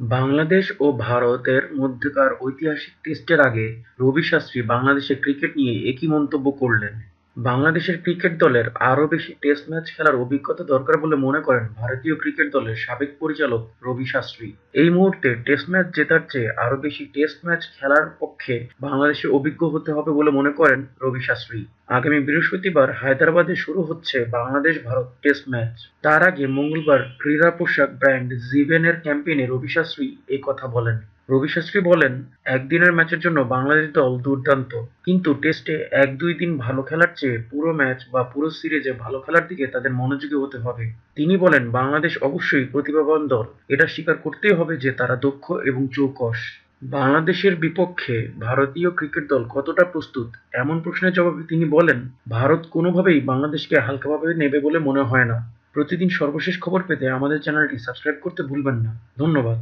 বাংলাদেশ ও ভারতের মধ্যকার ঐতিহাসিক টেস্টের আগে রবি শাস্ত্রী বাংলাদেশে ক্রিকেট নিয়ে একই মন্তব্য করলেন। বাংলাদেশের ক্রিকেট দলের আরও বেশি টেস্ট ম্যাচ খেলার অভিজ্ঞতা দরকার বলে মনে করেন ভারতীয় ক্রিকেট দলের সাবেক পরিচালক রবি শাস্ত্রী। এই মুহূর্তে টেস্ট ম্যাচ জেতার চেয়ে আরও বেশি টেস্ট ম্যাচ খেলার পক্ষে বাংলাদেশে অভিজ্ঞ হতে হবে বলে মনে করেন রবি শাস্ত্রী। আগামী বৃহস্পতিবার হায়দ্রাবাদে শুরু হচ্ছে বাংলাদেশ ভারত টেস্ট ম্যাচ তার আগে মঙ্গলবার ক্রীড়া পোশাক ব্র্যান্ড জিভেনের ক্যাম্পেইনে রবি শাস্ত্রী কথা বলেন। রবি শাস্ত্রী বলেন, একদিনের ম্যাচের জন্য বাংলাদেশ দল দুর্দান্ত। কিন্তু টেস্টে এক দুই দিন ভালো খেলার চেয়ে পুরো ম্যাচ বা পুরো সিরিজে ভালো খেলার দিকে তাদের মনোযোগী হতে হবে। তিনি বলেন, বাংলাদেশ অবশ্যই প্রতিভাবান দল। এটা স্বীকার করতেই হবে যে তারা দক্ষ এবং চৌকস। বাংলাদেশের বিপক্ষে ভারতীয় ক্রিকেট দল কতটা প্রস্তুত? এমন প্রশ্নের জবাবে তিনি বলেন, ভারত কোনোভাবেই বাংলাদেশকে হালকাভাবে নেবে বলে মনে হয় না। প্রতিদিন সর্বশেষ খবর পেতে আমাদের চ্যানেলটি সাবস্ক্রাইব করতে ভুলবেন না। ধন্যবাদ।